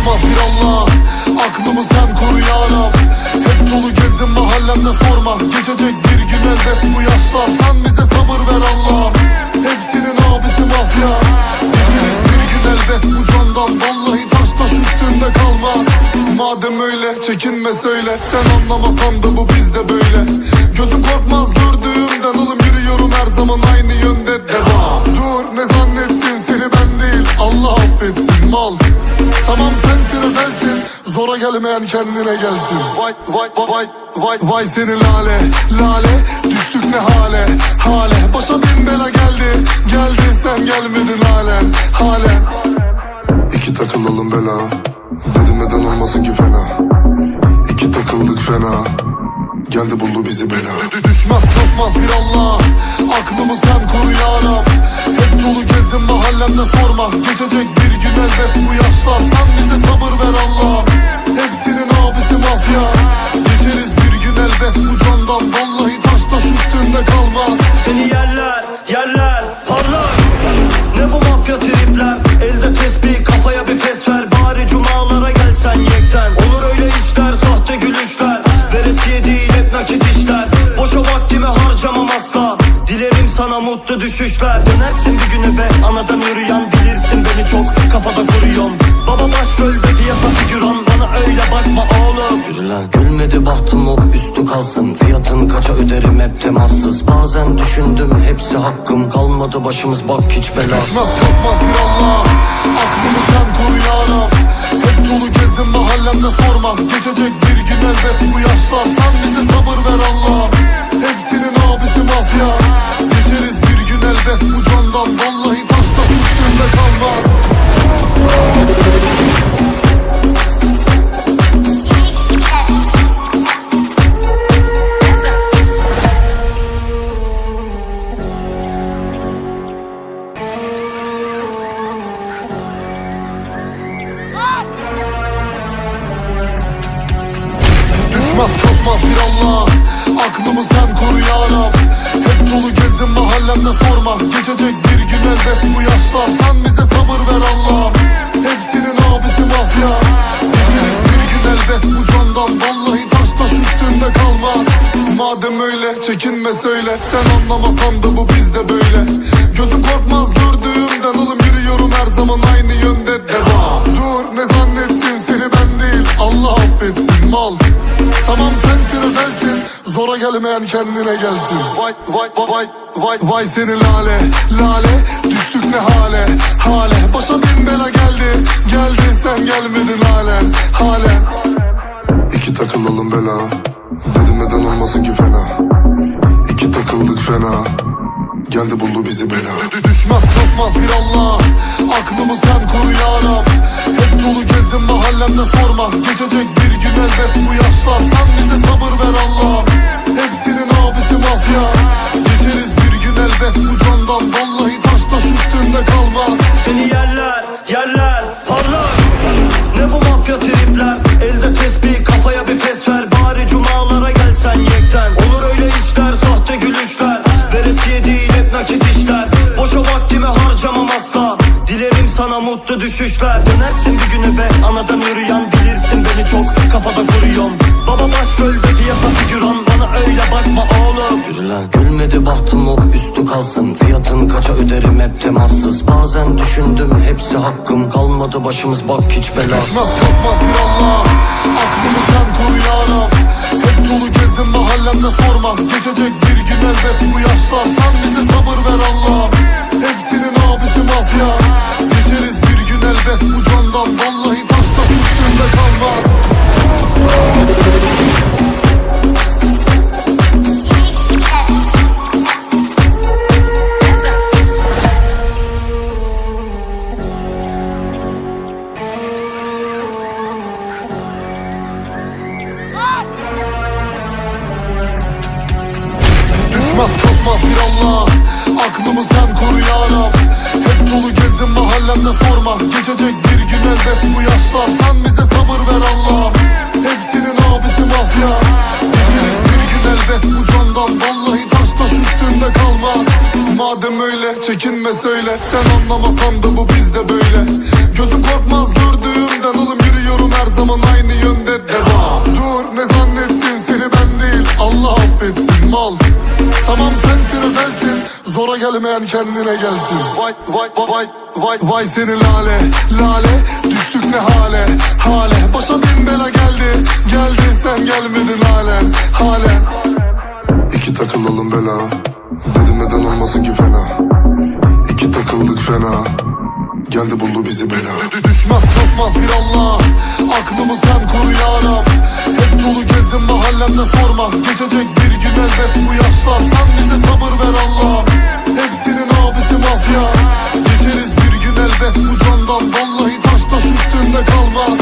yanmazdır Allah. Aklımı sen koru ya Rab. Hep dolu gezdim mahallemde sorma. Geçecek bir gün elbet bu yaşlar. Sen bize sabır ver Allah'ım. Hepsinin abisi mafya. Geçeriz bir gün elbet bu candan. Vallahi taş taş üstünde kalmaz. Madem öyle çekinme söyle. Sen anlamasan da bu bizde böyle. Gözüm korkmaz gördüğümden. Oğlum Yürüyorum her zaman aynı Zora gelmeyen kendine gelsin. Vay vay vay vay vay seni lale lale. Düştük ne hale hale. Başa bin bela geldi geldi. Sen gelmedin halen halen İki takılalım bela. Dedim neden olmasın ki fena? İki takıldık fena. Geldi buldu bizi bela. Dü- Düşmez kalkmaz bir Allah. Aklımı sen koru ya Rab. Hep dolu gezdim mahallemde sorma. Geçecek bir gün elbet bu yaşlar Sen bize sabır ver Allah Hepsinin abisi mafya. Geçeriz bir gün elbet bu candan. Vallahi taş taş üstünde kalmaz. Seni yerler, Mutlu düşüşler. Dönersin bir gün eve anadan yürüyen Bilirsin beni çok kafada kuruyorsun Baba başrolde piyasa figüran Bana öyle bakma oğlum. Yürü lan gülmedi bahtım o üstü kalsın. Fiyatın kaça öderim hep temassız. Bazen düşündüm hepsi hakkım Kalmadı başımız. Bak hiç bela Düşmez kalkmaz bir Allah elbet bu candan Vallahi taş taş üstünde kalmaz. Düşmez kalkmaz bir Allah Aklımı sen koru ya Rab. Hep dolu gezdim mahallemde sorma Geçecek bir gün elbet bu yaşlar. Sen bize sabır ver Allah Hepsinin abisi mafya. Geçeriz bir gün elbet bu candan. Vallahi taş taş üstünde kalmaz. Madem öyle çekinme söyle. Sen anlamasan da bu bizde böyle. Gözüm korkmaz gelmeyen kendine gelsin. Vay vay vay vay vay seni lale lale. Düştük ne hale hale. Başa bin bela geldi geldi. Sen gelmedin halen halen İki takılalım bela. Dedim neden olmasın ki fena? İki takıldık fena. Geldi buldu bizi bela. Dü- Düşmez kalkmaz bir Allah. Aklımı sen koru ya Rab. Hep dolu gezdim mahallemde sorma. Geçecek bir gün elbet bu yaşlar. Sen bize sabır ver Allah Hepsinin mafya Geçeriz bir gün elbet bu candan. Vallahi taş taş üstünde kalmaz. Seni yerler, yerler, parlar. Ne bu mafya tripler? Elde tesbih, kafaya bir fes ver. Bari cumalara gelsen yekten. Olur öyle işler, sahte gülüşler. Veresiye değil hep nakit işler. Boşa vaktimi harcamam asla. Dilerim sana mutlu düşüşler. Dönersin bir gün eve anadan yürüyen Bilirsin beni çok. Kafada kuruyorsun Baba başrolde temassız Bazen düşündüm hepsi hakkım Kalmadı başımız bak hiç bela. Düşmez kalkmaz bir Allah. Aklımı sen koru ya Rab Hep dolu gezdim mahallemde sorma Geçecek bir Düşmez kalkmaz bir Allah. Aklımı sen koru ya Rab. Hep dolu gezdim mahallemde sorma. Geçecek bir gün elbet bu yaşlar. Sen bize sabır ver Allah. Hepsinin abisi mafya. Geçeriz bir gün elbet bu candan. Vallahi taş taş üstünde kalmaz. Madem öyle çekinme söyle. Sen anlamasan da bu bizde böyle. Gözüm korkmaz gördüğümden. Oğlum yürüyorum her zaman gelmeyen kendine gelsin. Vay vay vay vay vay seni lale lale. Düştük ne hale hale. Başa bin bela geldi geldi. Sen gelmedin halen halen İki takılalım bela. Dedim neden olmasın ki fena? İki takıldık fena. Geldi buldu bizi bela. Dü- Düşmez kalkmaz bir Allah. Aklımı sen koru ya Rab. Hep dolu gezdim mahallemde sorma. Geçecek bir gün elbet bu yaşlar. Sen bize sabır ver Allah Hepsinin mafya Geçeriz bir gün elbet bu Vallahi taş taş üstünde kalmaz